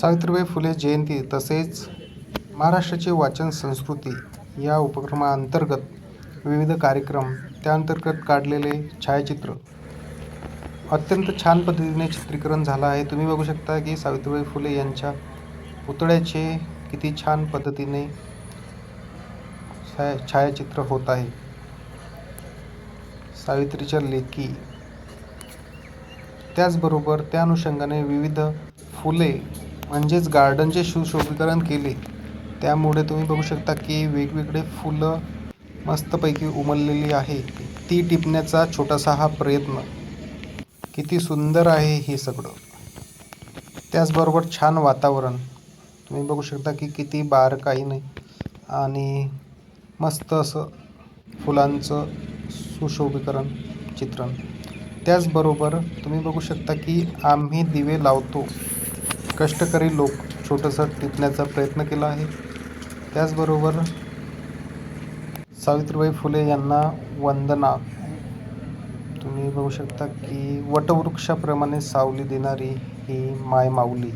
सावित्रीबाई फुले जयंती तसेच महाराष्ट्राची वाचन संस्कृती या उपक्रमाअंतर्गत विविध कार्यक्रम त्याअंतर्गत काढलेले छायाचित्र. अत्यंत छान पद्धतीने चित्रीकरण झालं आहे. तुम्ही बघू शकता की सावित्रीबाई फुले यांच्या पुतळ्याचे किती छान पद्धतीने छाया छायाचित्र होत आहे. सावित्रीच्या लेखी. त्याचबरोबर त्या अनुषंगाने विविध फुले म्हणजेच गार्डनचे सुशोभीकरण केले. त्यामुळे तुम्ही बघू शकता की वेगवेगळे फुलं मस्तपैकी उमललेली आहे. ती टिपण्याचा छोटासा हा प्रयत्न. किती सुंदर आहे हे सगळं. त्याचबरोबर छान वातावरण. तुम्ही बघू शकता की किती बारकाईने आणि मस्त असं फुलांचं सुशोभीकरण चित्रण. त्याचबरोबर तुम्ही बघू शकता की आम्ही दिवे लावतो. कष्टकरी लोक छोटंसं टिपण्याचा प्रयत्न केला आहे. त्याचबरोबर सावित्रीबाई फुले यांना वंदना. तुम्ही बघू शकता की वटवृक्षाप्रमाणे सावली देणारी ही माय माऊली